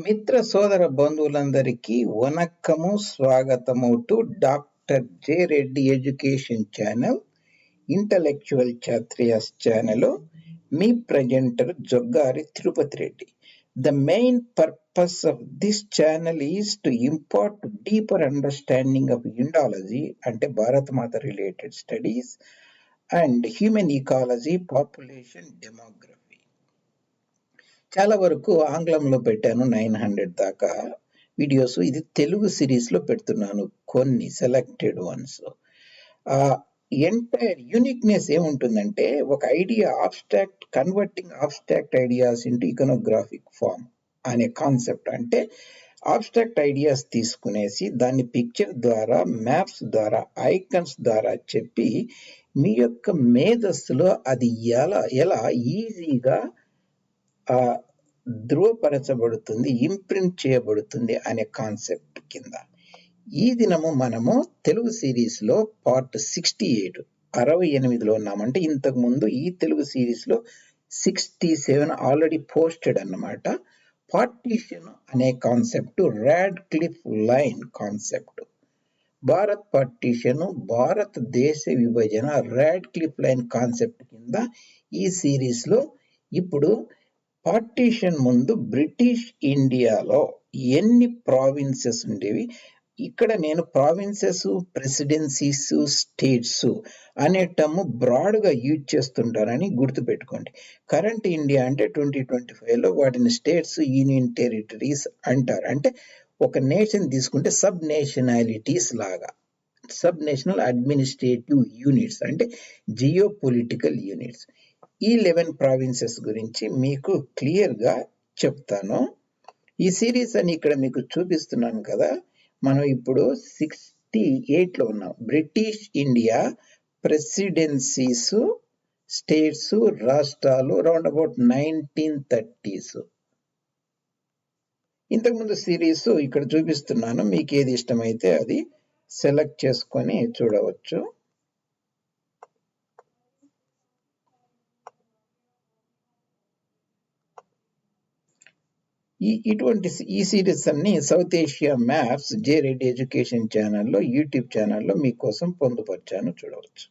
మిత్ర సోదర బంధువులందరికీ వనక్కము స్వాగతము to doctor J Reddy education channel intellectual ఛాత్రియాస్ channel me presenter Joggari Tirupati Reddy. The main purpose of this channel is to impart deeper understanding of Indology అంటే భారతమాత related studies and human ecology population demography చాలా వరకు ఆంగ్లంలో పెట్టాను nine hundred దాకా videos. ఇది తెలుగు సిరీస్లో పెడుతున్నాను కొన్ని సెలెక్టెడ్ వన్స్ ఎంటైర్ యూనిక్నెస్ ఏముంటుందంటే ఒక idea abstract converting abstract ideas into iconographic form అనే కాన్సెప్ట్ అంటే ఆబ్స్ట్రాక్ట్ ఐడియాస్ తీసుకునేసి దాన్ని పిక్చర్ ద్వారా మ్యాప్స్ ద్వారా ఐకన్స్ ద్వారా చెప్పి మీ యొక్క మేధస్సులో అది ఎలా ఎలా ఈజీగా ధృవపరచబడుతుంది ఇంప్రింట్ చేయబడుతుంది అనే కాన్సెప్ట్ కింద. ఈ దినము మనము తెలుగు సిరీస్లో పార్ట్ సిక్స్టీ ఎయిట్ అరవై ఎనిమిదిలో ఉన్నామంటే ఇంతకు ముందు ఈ తెలుగు సిరీస్లో సిక్స్టీ సెవెన్ ఆల్రెడీ పోస్టెడ్ అన్నమాట. పార్టీషన్ అనే concept Radcliffe line concept Bharat partition భారతదేశ విభజన ర్యాడ్ క్లిఫ్ లైన్ కాన్సెప్ట్ కింద ఈ సిరీస్లో ఇప్పుడు పార్టీషన్ ముందు బ్రిటిష్ ఇండియాలో ఎన్ని ప్రావిన్సెస్ ఉండేవి? ఇక్కడ నేను ప్రావిన్సెస్ ప్రెసిడెన్సీస్ స్టేట్స్ అనే టర్మ్ బ్రాడ్గా యూజ్ చేస్తుంటారని గుర్తుపెట్టుకోండి. కరెంట్ ఇండియా అంటే ట్వంటీ ట్వంటీ ఫైవ్లో వాటిని స్టేట్స్ యూనియన్ టెరిటరీస్ అంటారు. అంటే ఒక నేషన్ తీసుకుంటే సబ్ నేషనాలిటీస్ లాగా. సబ్ నేషనల్ అడ్మినిస్ట్రేటివ్ యూనిట్స్ అంటే జియో పొలిటికల్ యూనిట్స్ ఈ లెవెన్ ప్రావిన్సెస్ గురించి మీకు క్లియర్గా చెప్తాను. ఈ సిరీస్ అని ఇక్కడ మీకు చూపిస్తున్నాను కదా. మనం ఇప్పుడు సిక్స్టీ ఎయిట్లో ఉన్నాం. బ్రిటిష్ ఇండియా ప్రెసిడెన్సీస్ స్టేట్స్ రాష్ట్రాలు రౌండ్ అబౌట్ నైన్టీన్ థర్టీస్ ఇంతకుముందు సిరీస్ ఇక్కడ చూపిస్తున్నాను. మీకు ఏది ఇష్టమైతే అది సెలెక్ట్ చేసుకొని చూడవచ్చు. ఈ ఇటువంటి ఈ సిరీస్ అన్ని South Asia maps J Reddy education ఛానల్లో యూట్యూబ్ ఛానల్లో మీకోసం పొందుపరిచాను చూడవచ్చు.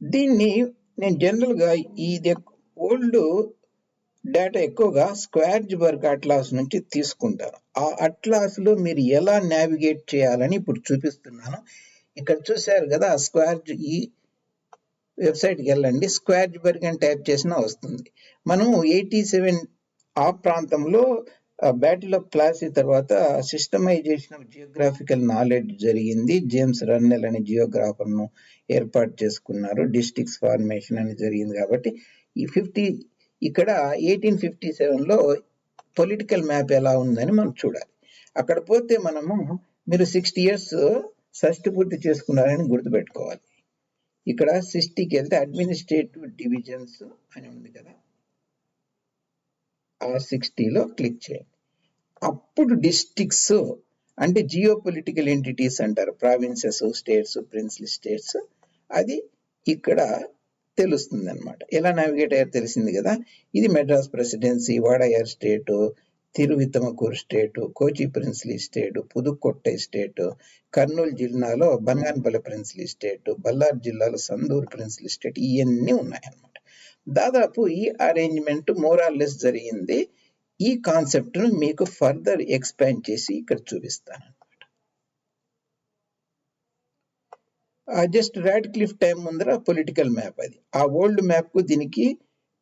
దీన్ని నేను జనరల్గా ఇది ఓల్డ్ డేటా ఎక్కువగా స్క్వేర్ బర్గ్ అట్లాస్ నుంచి తీసుకుంటారు. ఆ అట్లాస్లో మీరు ఎలా నావిగేట్ చేయాలని ఇప్పుడు చూపిస్తున్నాను. ఇక్కడ చూశారు కదా ఆ స్క్వార్జ్ ఈ వెబ్సైట్కి వెళ్ళండి. స్క్వేర్ బర్గ్ అని టైప్ చేసినా వస్తుంది. మనం ఎయిటీ సెవెన్ ఆ ప్రాంతంలో బ్యాటిల్ ఆఫ్ ప్లాసీ తర్వాత సిస్టమైజేషన్ ఆఫ్ జియోగ్రాఫికల్ నాలెడ్జ్ జరిగింది. జేమ్స్ రన్నెల్ అనే జియోగ్రాఫర్ను ఏర్పాటు చేసుకున్నారు. డిస్టిక్స్ ఫార్మేషన్ అని జరిగింది కాబట్టి ఈ ఫిఫ్టీ ఇక్కడ ఎయిటీన్ ఫిఫ్టీ సెవెన్లో పొలిటికల్ మ్యాప్ ఎలా ఉందని మనం చూడాలి. అక్కడ పోతే మనము మీరు సిక్స్టీ ఇయర్స్ షష్టి పూర్తి చేసుకున్నారని గుర్తుపెట్టుకోవాలి. ఇక్కడ సిక్స్టీకి వెళ్తే అడ్మినిస్ట్రేటివ్ డివిజన్స్ అని ఉంది కదా. ఆ సిక్స్టీలో క్లిక్ చేయండి. అప్పుడు డిస్ట్రిక్ట్స్ అంటే జియో పొలిటికల్ ఎంటిటీస్ అంటారు. Provinces states princely states. అది ఇక్కడ తెలుస్తుంది అనమాట ఎలా నావిగేట్ అయ్యారు తెలిసింది కదా. ఇది Madras presidency Wadiyar state Thiruvithamkur state Kochi princely state Pudukkottai state Kurnool జిల్లాలో బనగానపల్లి ప్రిన్స్లీ స్టేటు బల్లార్ జిల్లాలో సందూర్ ప్రిన్స్లీ స్టేట్ ఇవన్నీ ఉన్నాయన్నమాట. దాదాపు ఈ అరేంజ్మెంట్ మోరాల్లెస్ జరిగింది. ఈ కాన్సెప్ట్ను మీకు ఫర్దర్ ఎక్స్పాండ్ చేసి ఇక్కడ చూపిస్తాను. జస్ట్ రాడ్ క్లిఫ్ టైం ముందర పొలిటికల్ మ్యాప్ అది. ఆ ఓల్డ్ మ్యాప్కు దీనికి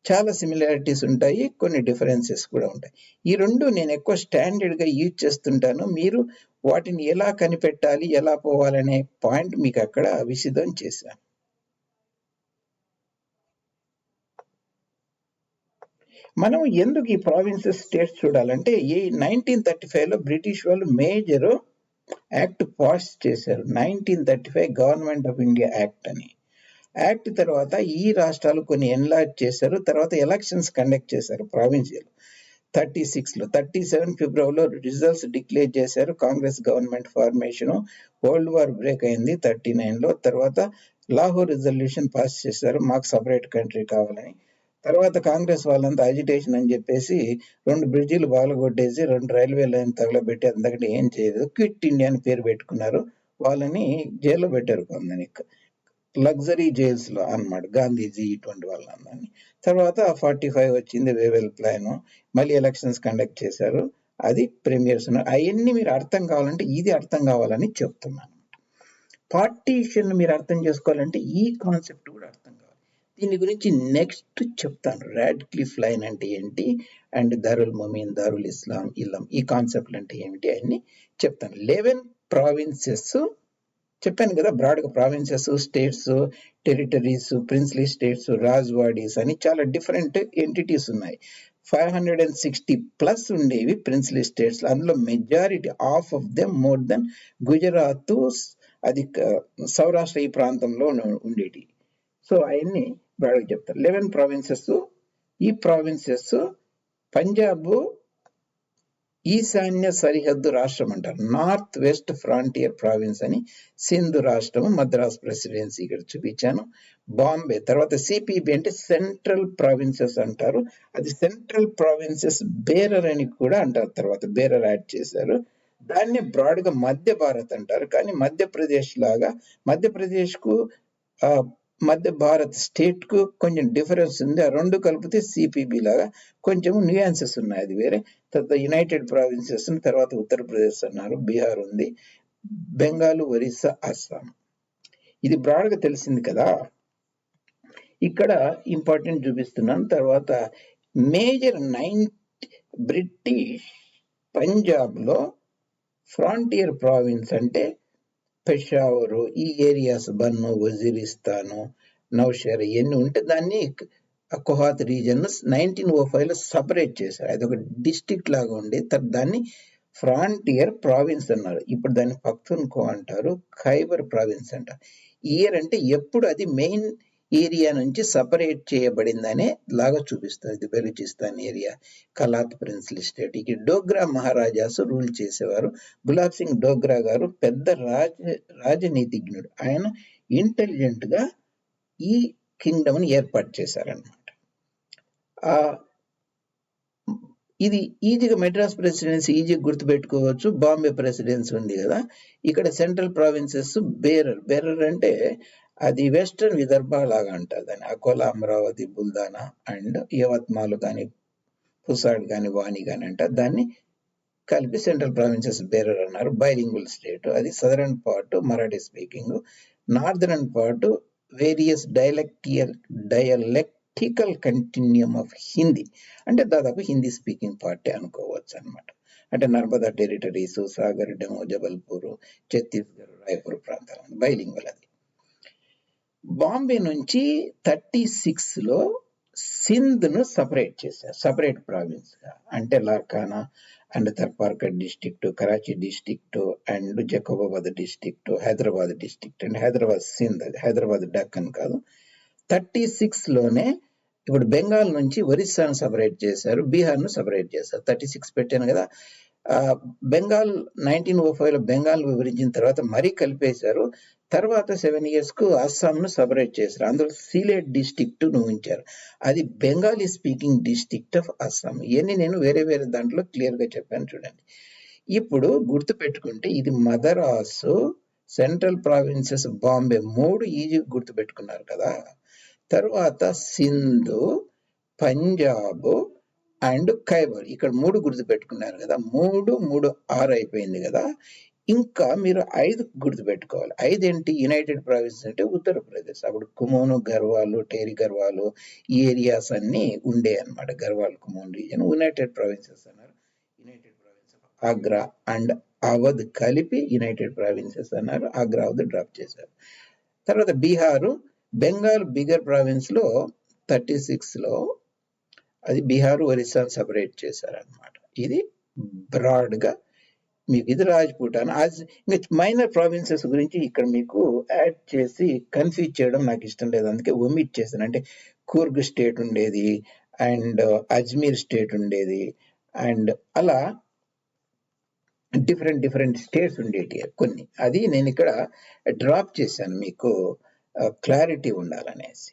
చాలా సిమిలారిటీస్ ఉంటాయి కొన్ని డిఫరెన్సెస్ కూడా ఉంటాయి. ఈ రెండు నేను ఎక్కువ స్టాండర్డ్గా యూజ్ చేస్తుంటాను. మీరు వాటిని ఎలా కనిపెట్టాలి ఎలా పోవాలనే పాయింట్ మీకు అక్కడ విసిదం చేశాను. మనం ఎందుకు ఈ ప్రావిన్సెస్ స్టేట్స్ చూడాలంటే ఈ నైన్టీన్ థర్టీ ఫైవ్లో బ్రిటిష్ వాళ్ళు మేజరు యాక్ట్ పాస్ చేశారు. Nineteen thirty five government of India act అని. యాక్ట్ తర్వాత ఈ రాష్ట్రాలు కొన్ని ఎన్లార్జ్ చేశారు. తర్వాత ఎలక్షన్స్ కండక్ట్ చేశారు ప్రావిన్షియల్ థర్టీ సిక్స్లో థర్టీ సెవెన్ ఫిబ్రవరిలో రిజల్ట్స్ డిక్లేర్ చేశారు Congress government formation. World war break అయింది థర్టీ నైన్లో. తర్వాత లాహోర్ రిజల్యూషన్ పాస్ చేశారు. మాకు సపరేట్ కంట్రీ కావాలని. తర్వాత కాంగ్రెస్ వాళ్ళంతా అజిటేషన్ అని చెప్పేసి రెండు బ్రిడ్జిలు కొట్టేసి రెండు రైల్వే లైన్ తగలబెట్టి అంతకంటే ఏం చేయలేదు. క్విట్ ఇండియా అని పేరు పెట్టుకున్నారు. వాళ్ళని జైల్లో పెట్టారు కొందని లగ్జరీ జైల్స్లో అన్నమాట గాంధీజీ ఇటువంటి వాళ్ళందరినీ. తర్వాత ఫార్టీ ఫైవ్ వచ్చింది వేవెల్ ప్లాన్. మళ్ళీ ఎలక్షన్స్ కండక్ట్ చేశారు. అది ప్రీమియర్స్ అవన్నీ మీరు అర్థం కావాలంటే ఇది అర్థం కావాలని చెప్తున్నాను పార్టీషన్ మీరు అర్థం చేసుకోవాలంటే ఈ కాన్సెప్ట్ కూడా అర్థం కావాలి. దీని గురించి నెక్స్ట్ చెప్తాను. రాడ్ క్లిఫ్ లైన్ అంటే ఏంటి? అండ్ దారుల్ మొమీన్ దారుల్ ఇస్లాం ఇల్లం ఈ కాన్సెప్ట్లు అంటే ఏమిటి? అన్ని చెప్తాను. లెవెన్ ప్రావిన్సెస్ చెప్పాను కదా బ్రాడ్గా provinces states territories princely states రాజ్వాడీస్ అని చాలా డిఫరెంట్ ఎంటిటీస్ ఉన్నాయి. Five hundred and sixty plus ఉండేవి ప్రిన్స్లీ స్టేట్స్ అందులో majority half of them more than Gujarat అది సౌరాష్ట్ర ఈ ప్రాంతంలో ఉండేటి. సో అవన్నీ బ్రాడ్గా చెప్తారు. లెవెన్ ప్రావిన్సెస్ ఈ ప్రావిన్సెస్ పంజాబ్ ఈశాన్య సరిహద్దు రాష్ట్రం అంటారు. నార్త్ వెస్ట్ ఫ్రాంటియర్ ప్రావిన్స్ అని సింధు రాష్ట్రం మద్రాస్ ప్రెసిడెన్సీ ఇక్కడ చూపించాను. బాంబే తర్వాత సిపిబి అంటే సెంట్రల్ ప్రావిన్సెస్ అంటారు. అది సెంట్రల్ ప్రావిన్సెస్ బేరర్ అని కూడా అంటారు. తర్వాత బేరర్ యాడ్ చేశారు. దాన్ని బ్రాడ్గా మధ్య భారత్ అంటారు. కానీ మధ్యప్రదేశ్ లాగా మధ్యప్రదేశ్కు మధ్య భారత్ స్టేట్కు కొంచెం డిఫరెన్స్ ఉంది. ఆ రెండు కలిపితే సిపిబి లాగా కొంచెం న్యూయాన్సెస్ ఉన్నాయి. అది వేరే. తర్వాత యునైటెడ్ ప్రావిన్సెస్ తర్వాత ఉత్తరప్రదేశ్ అన్నారు. బీహార్ ఉంది. బెంగాల్ ఒరిస్సా అస్సాం. ఇది బ్రాడ్గా తెలిసింది కదా. ఇక్కడ ఇంపార్టెంట్ చూపిస్తున్నాను. తర్వాత మేజర్ నైన్ బ్రిటిష్ పంజాబ్లో ఫ్రాంటియర్ ప్రావిన్స్ అంటే పెషావరు ఈ ఏరియాస్ బన్ను వజీరిస్తాను. నౌషర్ ఇవన్నీ ఉంటే దాన్ని కొహాత్ రీజన్ నైన్టీన్ ఓ ఫైవ్లో సపరేట్ చేశారు. అది ఒక డిస్ట్రిక్ట్ లాగా ఉండి దాన్ని ఫ్రాంటియర్ ప్రావిన్స్ అన్నారు. ఇప్పుడు దాన్ని పక్తున్కో అంటారు ఖైబర్ ప్రావిన్స్ అంటారు. ఇయర్ అంటే ఎప్పుడు అది మెయిన్ ఏరియా నుంచి సపరేట్ చేయబడిందనే లాగా చూపిస్తుంది ఇది Baluchistan area. Kalat princely state ఇక డోగ్రా మహారాజాస్ రూల్ చేసేవారు. గులాబ్ సింగ్ డోగ్రా గారు పెద్ద రాజ రాజనీతిజ్ఞుడు. ఆయన ఇంటెలిజెంట్గా ఈ కింగ్డమ్ని ఏర్పాటు చేశారనమాట ఆ ఇది ఈజీగా మెడ్రాస్ ప్రెసిడెన్సీ ఈజీగా గుర్తుపెట్టుకోవచ్చు. బాంబే ప్రెసిడెన్సీ ఉంది కదా. ఇక్కడ సెంట్రల్ ప్రావిన్సెస్ బేరర్. బేరర్ అంటే అది వెస్ట్రన్ విదర్భ లాగా అంటారు. దాన్ని అకోలా అమరావతి బుల్దానా అండ్ యవత్మాలు కానీ పుసాడ్ కానీ వాణి కానీ అంటారు. దాన్ని కలిపి సెంట్రల్ ప్రావిన్సెస్ బేరర్ అన్నారు. Bilingual state. అది southern part Marathi speaking. Northern part various dialectal dialectical continuum of Hindi. అంటే దాదాపు హిందీ స్పీకింగ్ పార్టీ అనుకోవచ్చు అన్నమాట. అంటే నర్మదా టెరిటరీస్ సాగర్ డెమో జబల్పూర్ ఛత్తీస్గఢ్ రాయపూర్ ప్రాంతాలు. బైలింగుల్ అది. బాంబే నుంచి థర్టీ సిక్స్లో ను సపరేట్ చేశారు సపరేట్ ప్రావిన్స్గా. అంటే Larkana and Tharparkar district Karachi district and Jacobabad district Hyderabad district and Hyderabad Sindh Hyderabad Deccan కాదు. థర్టీ సిక్స్లోనే ఇప్పుడు బెంగాల్ నుంచి ఒరిస్సాను సపరేట్ చేశారు బీహార్ను సపరేట్ చేశారు. థర్టీ సిక్స్ పెట్టాను కదా బెంగాల్ నైన్టీన్ ఓ ఫైవ్లో బెంగాల్ వివరించిన తర్వాత మరీ కలిపేశారు. తర్వాత సెవెన్ ఇయర్స్కు అస్సాం ను సపరేట్ చేశారు. అందులో సీలేట్ డిస్ట్రిక్ట్ను ఉంచారు అది Bengali speaking district of Assam. ఇవన్నీ నేను వేరే వేరే దాంట్లో క్లియర్గా చెప్పాను చూడండి. ఇప్పుడు గుర్తు పెట్టుకుంటే ఇది మదరాసు సెంట్రల్ ప్రావిన్సెస్ బాంబే మూడు ఈజీ గుర్తు పెట్టుకున్నారు కదా. తర్వాత సింధు పంజాబ్ అండ్ ఖైబర్ ఇక్కడ మూడు గుర్తు పెట్టుకున్నారు కదా. మూడు మూడు ఆరు అయిపోయింది కదా. ఇంకా మీరు ఐదు గుర్తు పెట్టుకోవాలి ఐదు ఏంటి యునైటెడ్ ప్రావిన్స్ అంటే ఉత్తరప్రదేశ్. అప్పుడు కుమోను గర్వాలు టేరి గర్వాలు ఈ ఏరియాస్ అన్ని ఉండే అన్నమాట. Garhwal Kumaon region United Provinces అన్నారు. United Province Agra and Awadh కలిపి యునైటెడ్ ప్రావిన్సెస్ అన్నారు. ఆగ్రా అవధ్ డ్రాప్ చేశారు. తర్వాత బీహారు బెంగాల్ బిగర్ ప్రావిన్స్లో థర్టీ సిక్స్లో అది బీహార్ ఒరిస్సా సపరేట్ చేశారనమాట ఇది బ్రాడ్గా మీకు ఇది రాజ్పూటాన్ ఇంకా మైనర్ ప్రావిన్సెస్ గురించి ఇక్కడ మీకు యాడ్ చేసి కన్ఫ్యూజ్ చేయడం నాకు ఇష్టం లేదు. అందుకే ఒమిట్ చేశాను. అంటే కూర్గ్ స్టేట్ ఉండేది అండ్ uh, అజ్మీర్ స్టేట్ ఉండేది అండ్ అలా డిఫరెంట్ డిఫరెంట్ స్టేట్స్ ఉండేటి కొన్ని. అది నేను ఇక్కడ డ్రాప్ చేశాను మీకు uh, క్లారిటీ ఉండాలనేసి.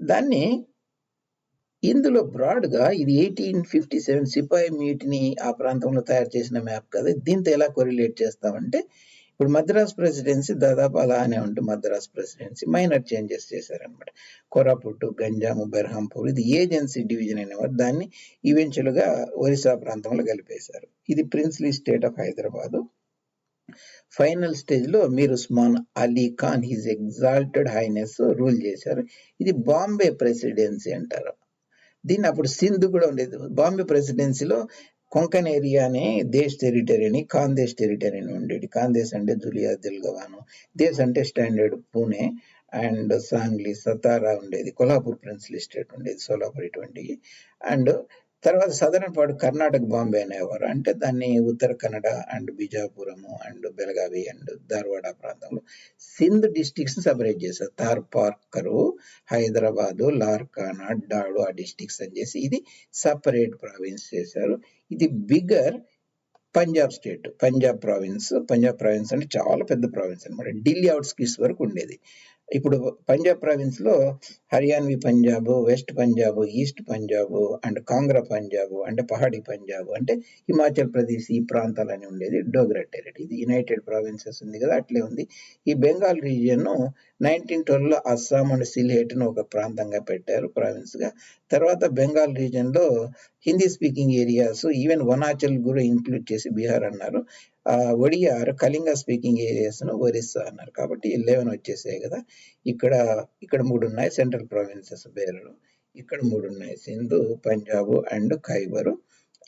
దాన్ని ఇందులో బ్రాడ్‌గా ఇది 1857 సిపాయి మ్యూటినీ ఆ ప్రాంతంలో తయారు చేసిన మ్యాప్ కదా! దీంతో ఎలా కొరిలేట్ చేస్తామంటే, ఇప్పుడు మద్రాస్ ప్రెసిడెన్సీ దాదాపు అలానే ఉంటుంది. మద్రాస్ ప్రెసిడెన్సీ మైనర్ చేంజెస్ చేశారనమాట. కొరాపుట్టు గంజాము, బెర్హంపూర్ ఇది ఏజెన్సీ డివిజన్ అనేవారు. దాన్ని ఈవెన్చువల్గా ఒరిస్సా ప్రాంతంలో కలిపేశారు. ఇది princely state of Hyderabad. Final స్టేజ్‌లో Mir Osman Ali Khan his exalted highness rule చేశారు. ఇది బాంబే ప్రెసిడెన్సీ అంటారు. దీన్ని అప్పుడు సింధ్ కూడా ఉండేది. బాంబే ప్రెసిడెన్సీలో కొంకన్ ఏరియా అని దేశ్ టెరిటరీ అని, ఖాందేశ్ టెరిటరీ అని ఉండేది. ఖాందేశ్ అంటే జులియా, దిల్గవాను. దేశ్ అంటే స్టాండర్డ్ పూణే అండ్ సాంగ్లీ, సతారా ఉండేది. కొల్హాపూర్ ప్రిన్స్లీ స్టేట్ ఉండేది. సోలాపూర్ ఇటువంటివి. అండ్ తర్వాత సదరన్ పార్ట్ కర్ణాటక బాంబే అనేవారు. అంటే దాన్ని Uttara Kannada and Bijapur and Belagavi and Dharwad ప్రాంతంలో సింధ్ డిస్టిక్స్ సపరేట్ చేశారు. థార్పార్కరు, హైదరాబాదు, లార్కానా, డాడు ఆ డిస్టిక్స్ అని చేసి ఇది సపరేట్ ప్రావిన్స్ చేశారు. ఇది bigger Punjab state. Punjab province. Punjab province అంటే చాలా పెద్ద ప్రావిన్స్ అన్నమాట. ఢిల్లీ ఔట్‌స్కిట్స్ వరకు ఉండేది. ఇప్పుడు పంజాబ్ ప్రావిన్స్‌లో Haryanvi Punjab, west Punjab, east Punjab and Kangra Punjab అంటే పహాడీ పంజాబ్ అంటే హిమాచల్ ప్రదేశ్ ఈ ప్రాంతాలని ఉండేది. డోగ్రా టెరిటరీ. ఇది యునైటెడ్ ప్రావిన్సెస్ ఉంది కదా! అట్లే ఉంది. ఈ బెంగాల్ రీజియన్ నైన్టీన్ ట్వెల్వ్లో అస్సాం అండ్ సిల్హేట్‌ను ఒక ప్రాంతంగా పెట్టారు ప్రావిన్స్‌గా. తర్వాత Bengal రీజియన్‌లో Hindi speaking areas even Vananchal కూడా ఇంక్లూడ్ చేసి బీహార్ అన్నారు. ఒడియార్ కళింగ స్పీకింగ్ ఏరియాస్‌ను ఒరిస్సా అన్నారు. కాబట్టి 11 వచ్చేసాయి కదా! ఇక్కడ ఇక్కడ మూడు ఉన్నాయి. సెంట్రల్ ప్రావిన్సెస్ పేర్లు ఇక్కడ మూడు ఉన్నాయి. సింధు, పంజాబ్ అండ్ ఖైబరు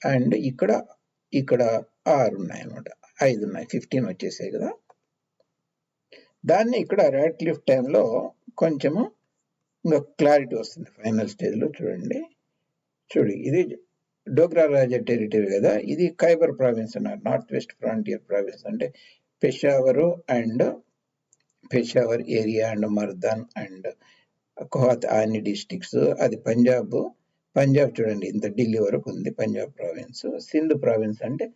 అండ్ ఇక్కడ ఇక్కడ ఆరు ఉన్నాయి అనమాట ఐదు ఉన్నాయి. 15 వచ్చేసాయి కదా! దాన్ని ఇక్కడ ర్యాట్ లిఫ్ట్ టైంలో కొంచెము ఇంకా క్లారిటీ వస్తుంది. ఫైనల్ స్టేజ్‌లో చూడండి. చూడు ఇది డోగ్రా రాజా టెరిటరీ కదా! ఇది ఖైబర్ ప్రావిన్స్ అన్నారు. నార్త్ వెస్ట్ ఫ్రాంటియర్ ప్రావిన్స్ అంటే Peshawar and Peshawar area and Mardan and Kohat అన్ని డిస్టిక్స్ అది పంజాబ్. పంజాబ్ చూడండి ఇంత ఢిల్లీ వరకు ఉంది పంజాబ్ ప్రావిన్స్. సింధు ప్రావిన్స్ అంటే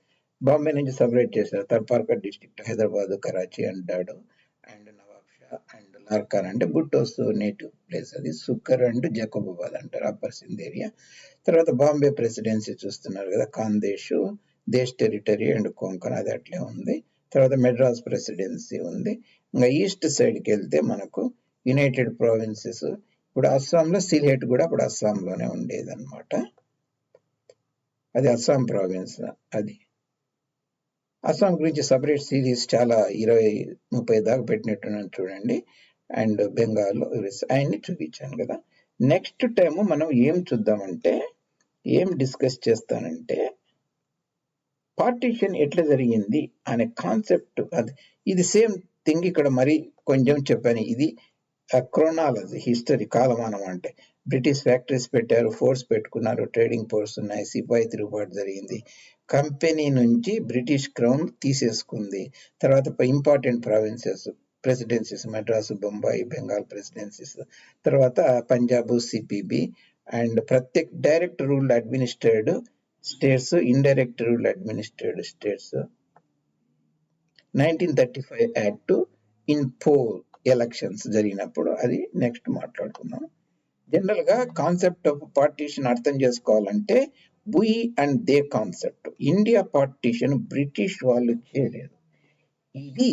బాంబే నుంచి సెపరేట్ చేశారు. Tharparkar district Hyderabad, Karachi and Dadu and Nawab Shah and Larkana అంటే గుట్టోస్ నేటివ్ ప్లేస్ అది. సుక్కర్ అండ్ జకోబాబాద్ అంటారు. Upper Sindh area. తర్వాత బాంబే ప్రెసిడెన్సీ చూస్తున్నారు కదా! ఖాందేశ్, దేశ్ టెరిటరీ అండ్ కొంకన్ అది అట్లే ఉంది. తర్వాత మెడ్రాస్ ప్రెసిడెన్సీ ఉంది. ఇంకా ఈస్ట్ సైడ్‌కెళ్తే మనకు యునైటెడ్ ప్రావిన్సెస్ ఇప్పుడు అస్సాంలో సిల్హెట్ కూడా అప్పుడు అస్సాంలోనే ఉండేదన్నమాట. అది అస్సాం ప్రావిన్స్ అది. అస్సాం గురించి సెపరేట్ సిరీస్ చాలా 20, 30 దాకా పెట్టినట్టున్నాను చూడండి. అండ్ బెంగాల్, ఒరిస్సా చూపించాను కదా! నెక్స్ట్ టైం మనం ఏం చూద్దామంటే ఏం డిస్కస్ చేస్తానంటే పార్టీషన్ ఎట్లా జరిగింది అనే కాన్సెప్ట్ అది ఇది సేమ్ థింగ్ ఇక్కడ మరి కొంచెం చెప్పాను. ఇది క్రోనాలజీ హిస్టరీ కాలమానం అంటే. బ్రిటిష్ ఫ్యాక్టరీస్ పెట్టారు. ఫోర్స్ పెట్టుకున్నారు. ట్రేడింగ్ ఫోర్స్ ఉన్నాయి. సిపాయి తిరుగుబాటు జరిగింది. కంపెనీ నుంచి బ్రిటిష్ క్రౌన్ తీసేసుకుంది. తర్వాత important provinces presidencies Madras, Bombay, Bengal presidencies తర్వాత Punjab, CPB and ప్రత్యేక్ direct rule administered states, indirect rule administered states. 1935 act in poll elections జరిగినప్పుడు అది నెక్స్ట్ మాట్లాడుకుందాం. జనరల్‌గా కాన్సెప్ట్ ఆఫ్ పార్టీషన్ అర్థం చేసుకోవాలంటే we and they concept. India partition British వాళ్ళు చేయలేదు. ఇది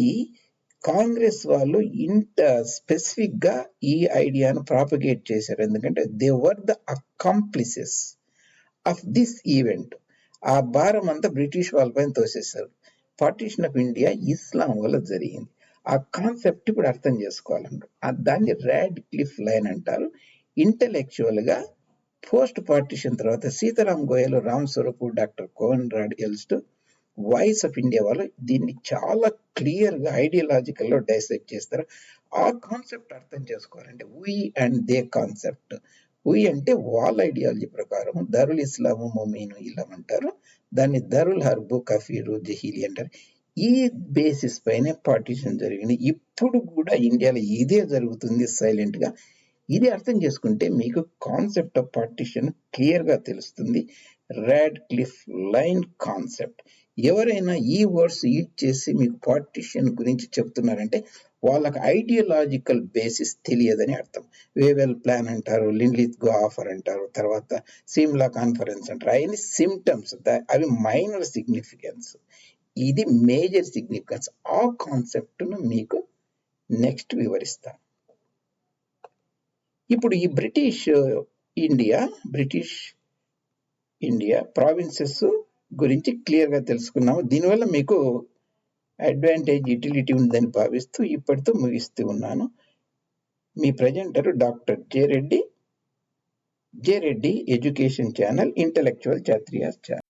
కాంగ్రెస్ వాళ్ళు ఇంత స్పెసిఫిక్గా ఈ ఐడియాను ప్రాపగేట్ చేశారు. ఎందుకంటే they were the accomplices of this event. ఆ భారం అంతా బ్రిటిష్ వాళ్ళ పైన తోసేశారు. పార్టిషన్ ఆఫ్ ఇండియా ఇస్లాం వల్ల జరిగింది. ఆ కాన్సెప్ట్ ఇప్పుడు అర్థం చేసుకోవాలంటారు. దాన్ని దాన్ని రాడ్‌క్లిఫ్ లైన్ అంటారు. ఇంటలెక్చువల్గా పోస్ట్ పార్టీషన్ తర్వాత Sitaram Goel, Ram Swarup, doctor Koenraad Elst, voice of India వాళ్ళు దీన్ని చాలా క్లియర్‌గా ఐడియాలజికల్‌లో డైసెక్ట్ చేస్తారు. ఆ కాన్సెప్ట్ అర్థం చేసుకోవాలంటే we and they concept. We అంటే వాళ్ళ ఐడియాలజీ ప్రకారం దరుల్ ఇస్లాము మొమీను ఇలా అంటారు. దాన్ని దరుల్ హర్బు కఫీరు, జహీలి అంటారు. ఈ బేసిస్ పైనే పార్టిషన్ జరిగింది. ఇప్పుడు కూడా ఇండియాలో ఇదే జరుగుతుంది సైలెంట్‌గా. ఇది అర్థం చేసుకుంటే మీకు కాన్సెప్ట్ ఆఫ్ పార్టిషన్ క్లియర్‌గా తెలుస్తుంది. Radcliffe line concept. ఎవరైనా ఈ వర్డ్స్ యూజ్ చేసి మీకు పార్టీషన్ గురించి చెప్తున్నారంటే వాళ్ళకి ఐడియలాజికల్ బేసిస్ తెలియదని అర్థం. వేవెల్ ప్లాన్ అంటారు లిన్లిత్ గో ఆఫర్ అంటారు తర్వాత సిమ్లా కాన్ఫరెన్స్ అంటారు. అవన్నీ సిమ్టమ్స్ అవి మైనర్ సిగ్నిఫికెన్స్ ఇది మేజర్ సిగ్నిఫికెన్స్ ఆ కాన్సెప్ట్ను మీకు నెక్స్ట్ వివరిస్తాను ఇప్పుడు ఈ British India British India provinces గురించి క్లియర్గా తెలుసుకున్నాము. దీనివల్ల మీకు అడ్వాంటేజ్ యూటిలిటీ ఉందని భావిస్తూ ఇప్పటితో ముగిస్తూ ఉన్నాను. మీ presenter doctor J Reddy J Reddy education channel intellectual Kshatriyas channel.